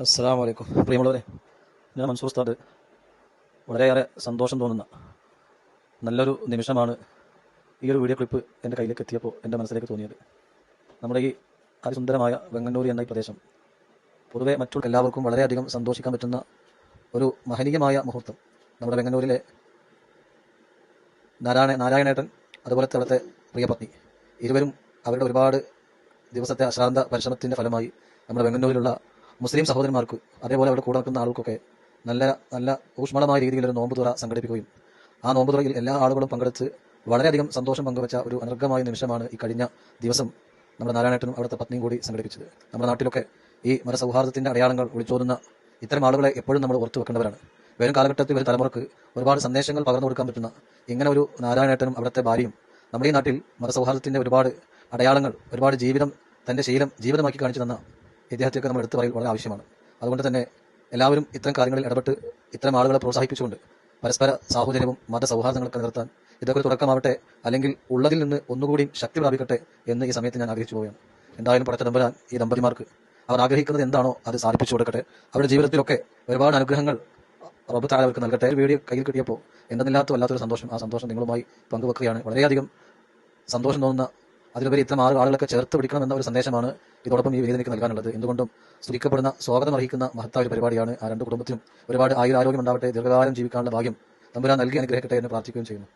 അസ്സാം വലൈക്കും പ്രിയമുള്ളവരെ ഞാൻ മൻസൂർ ഉസ്താദ്. വളരെയേറെ സന്തോഷം തോന്നുന്ന നല്ലൊരു നിമിഷമാണ് ഈ ഒരു വീഡിയോ ക്ലിപ്പ് എന്റെ കയ്യിലേക്ക് എത്തിയപ്പോൾ എന്റെ മനസ്സിലേക്ക് തോന്നിയത്. നമ്മുടെ ഈ അതിസുന്ദരമായ വെങ്ങന്നൂർ എന്ന ഈ പ്രദേശം പൊതുവെ മറ്റുള്ള എല്ലാവർക്കും വളരെയധികം സന്തോഷിക്കാൻ പറ്റുന്ന ഒരു മഹനീയമായ മുഹൂർത്തം. നമ്മുടെ വെങ്ങന്നൂരിലെ നാരായണ നാരായണേട്ടൻ അതുപോലെ അവിടുത്തെ പ്രിയപത്നി ഇരുവരും അവരുടെ ഒരുപാട് ദിവസത്തെ അശ്രാന്ത പരിശ്രമത്തിന്റെ ഫലമായി നമ്മുടെ വെങ്ങന്നൂരിലുള്ള മുസ്ലിം സഹോദരന്മാർക്ക് അതേപോലെ അവിടെ കൂടെ നിൽക്കുന്ന ആൾക്കൊക്കെ നല്ല നല്ല ഊഷ്മളമായ രീതിയിൽ ഒരു നോമ്പ് തുറ സംഘടിപ്പിക്കുകയും ആ നോമ്പ് തുറയിൽ എല്ലാ ആളുകളും പങ്കെടുത്ത് വളരെയധികം സന്തോഷം പങ്കുവച്ച ഒരു അനർഘമായ നിമിഷമാണ് ഈ കഴിഞ്ഞ ദിവസം നമ്മുടെ നാരായണേട്ടനും അവിടുത്തെ പത്നിയും കൂടി സംഘടിപ്പിച്ചത്. നമ്മുടെ നാട്ടിലൊക്കെ ഈ മതസൗഹാർദ്ദത്തിന്റെ അടയാളങ്ങൾ വിളിച്ചോതുന്ന ഇത്തരം ആളുകളെ എപ്പോഴും നമ്മൾ ഓർത്തു വെക്കേണ്ടവരാണ്. വരും കാലഘട്ടത്തിൽ വരും തലമുറയ്ക്ക് ഒരുപാട് സന്ദേശങ്ങൾ പകർന്നു കൊടുക്കാൻ പറ്റുന്ന ഇങ്ങനെ ഒരു നാരായണേട്ടനും അവിടുത്തെ ഭാര്യയും നമ്മുടെ ഈ നാട്ടിൽ മതസൗഹാർദ്ദത്തിന്റെ ഒരുപാട് അടയാളങ്ങൾ ഒരുപാട് ജീവിതം തന്റെ ശീലം ജീവിതമാക്കി കാണിച്ചു തന്ന ഇദ്ദേഹത്തെയൊക്കെ നമ്മൾ എടുത്തു പറയൽ വളരെ ആവശ്യമാണ്. അതുകൊണ്ട് തന്നെ എല്ലാവരും ഇത്തരം കാര്യങ്ങളിൽ ഇടപെട്ട് ഇത്തരം ആളുകളെ പ്രോത്സാഹിപ്പിച്ചുകൊണ്ട് പരസ്പര സാഹോദര്യവും മത സൗഹാർദ്ദങ്ങളൊക്കെ നിലനിർത്താൻ ഇതൊക്കെ ഒരു തുടക്കമാവട്ടെ അല്ലെങ്കിൽ ഉള്ളതിൽ നിന്ന് ഒന്നുകൂടി ശക്തി പ്രാപിക്കട്ടെ എന്ന് ഈ സമയത്ത് ഞാൻ ആഗ്രഹിച്ചു പോവുകയാണ്. എന്തായാലും പടച്ച നമ്പരാൻ ഈ ദമ്പതിമാർക്ക് അവർ ആഗ്രഹിക്കുന്നത് എന്താണോ അത് സാധിപ്പിച്ചു കൊടുക്കട്ടെ. അവരുടെ ജീവിതത്തിലൊക്കെ ഒരുപാട് അനുഗ്രഹങ്ങൾ റബ്ബ് താഴെ നൽകട്ടെ. വീഡിയോ കയ്യിൽ കിട്ടിയപ്പോൾ എന്തെന്നില്ലാത്ത വല്ലാത്തൊരു സന്തോഷം ആ സന്തോഷം നിങ്ങളുമായി പങ്കുവെക്കുകയാണ്. വളരെയധികം സന്തോഷം തോന്നുന്ന അതിലുപരി ഇത്തരം ആറ് ആളുകളൊക്കെ ചേർത്ത് പിടിക്കണമെന്ന ഒരു സന്ദേശമാണ് ഇതോടൊപ്പം ഈ വേദനയ്ക്ക് നൽകാനുള്ളത് എന്തുകൊണ്ടും സ്തുതിക്കപ്പെടുന്ന സ്വാഗതം അർഹിക്കുന്ന മഹത്തായ ഒരു പരിപാടിയാണ് ആ രണ്ട് കുടുംബത്തിനും ഒരുപാട് ആയുരാരോഗ്യം ഉണ്ടാവട്ടെ ദീർഘകാലം ജീവിക്കാനുള്ള ഭാഗ്യം തമ്പുരാൻ നൽകി അനുഗ്രഹിക്കട്ടെ എന്ന് പ്രാർത്ഥിക്കുകയും ചെയ്യുന്നു.